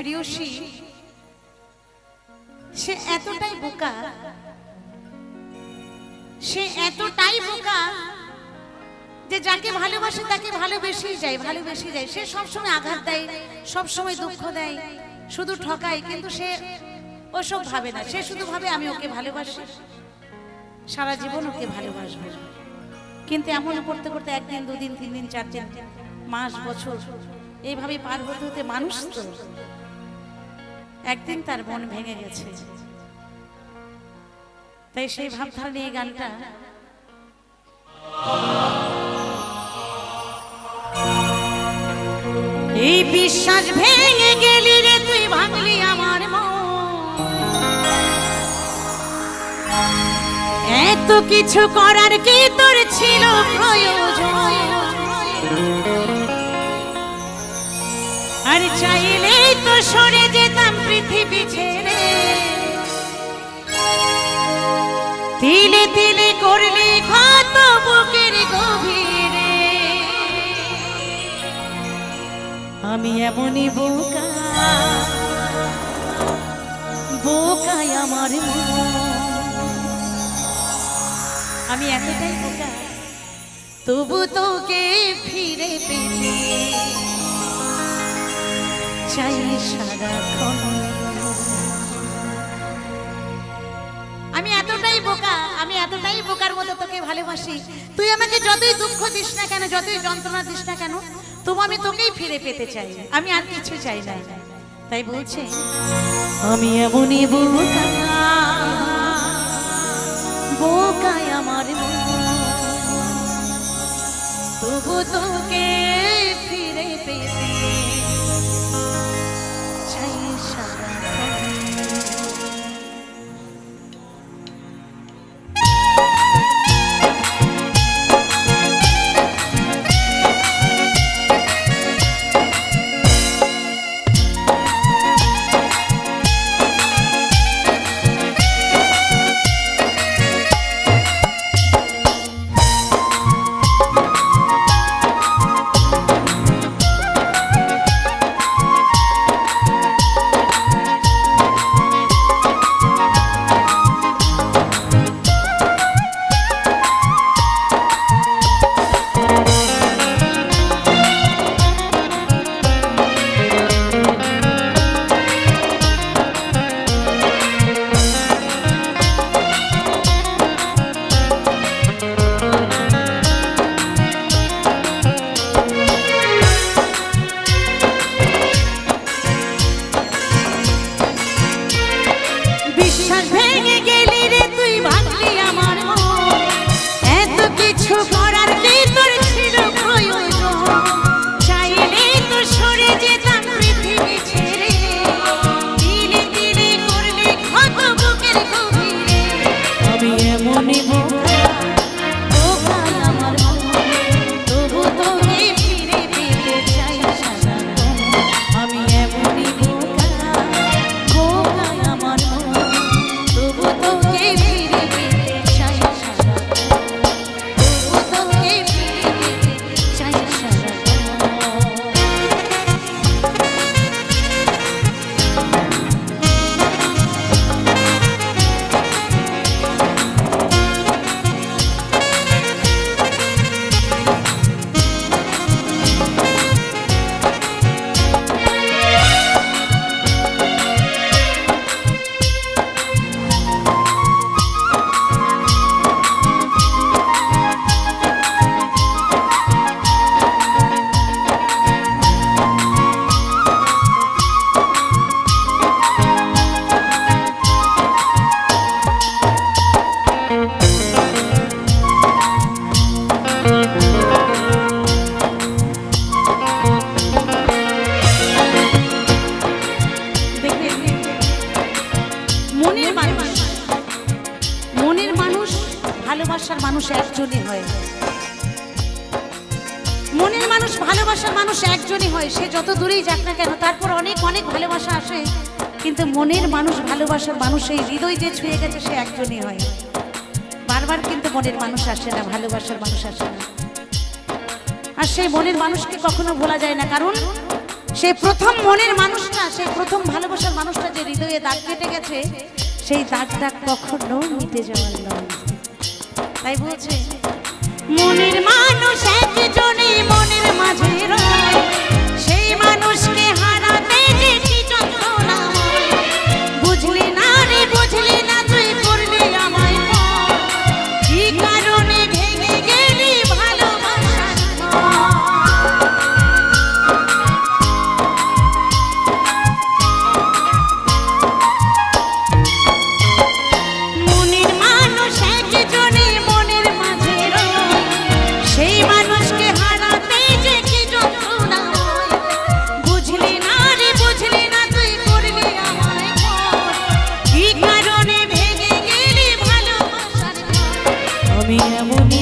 প্রিয়সী, সে এতটাই বোকা, সে এতটাই বোকা যে যাকে ভালোবাসে তাকে ভালোবেসেই যায় ভালোবেসেই যায়। সে সবসময় আঘাত দেয়, সবসময় দুঃখ দেয়, শুধু ঠকায়, কিন্তু সে ওসব ভাবে না। সে শুধু ভাবে, আমি ওকে ভালোবাসি, সারা জীবন ওকে ভালোবাসবো। কিন্তু এমন করতে করতে একদিন, দুদিন তিন দিন চার দিন মাস, বছর, এইভাবে পার হতে হতে মানুষ তো। একদিন তার মন ভেঙে গেছে। তাই সেই ভাবধারা নিয়ে গানটা এই বিশ্বাস ভেঙে গেলি রে তুই ভাঙলি আমার এত কিছু করার কি তোর ছিল প্রয়োজন? আর চাইলেই তো সরে যেতাম পৃথিবী ছেড়ে। তিলে তিলে করলি ক্ষত বুকের গভীরে। আমি এমনই বোকা বোকায় আমার আমি এতটাই বোকা, তবু তোকে ফিরে পেতে চাই সারাক্ষণ আমি এতটাই বোকা, আমি এতটাই বোকার মতো তোকে ভালোবাসি। তুই আমাকে যতই দুঃখ দিস না কেন, যতই যন্ত্রণা দিস না কেন, তবু আমি তোকেই ফিরে পেতে চাই। আমি আর কিছু চাই না। তাই বলছে, আমি এমনই বোকা বোকায় আমার তবু তোকে ফিরে পেতে একজনই হয়, সে যত দূরেই যাক না কেন, তারপর অনেক অনেক ভালোবাসা আসে। কিন্তু মনের মানুষ, ভালোবাসার মানুষ, এই হৃদয় যে ছুঁয়ে গেছে, সে একজনই হয়। বারবার কিন্তু মনের মানুষ আসে না, ভালোবাসার মানুষ আসে না। আর সেই মনের মানুষকে কখনো ভোলা যায় না, কারণ সেই প্রথম মনের মানুষটা সেই প্রথম ভালোবাসার মানুষটা যে হৃদয়ে দাগ কেটে গেছে, সেই দাগটা কখনো মিটে যাওয়ার নয়। তাই বলছে মনের মানুষ একজনে মনের মাঝে রয়। వినముని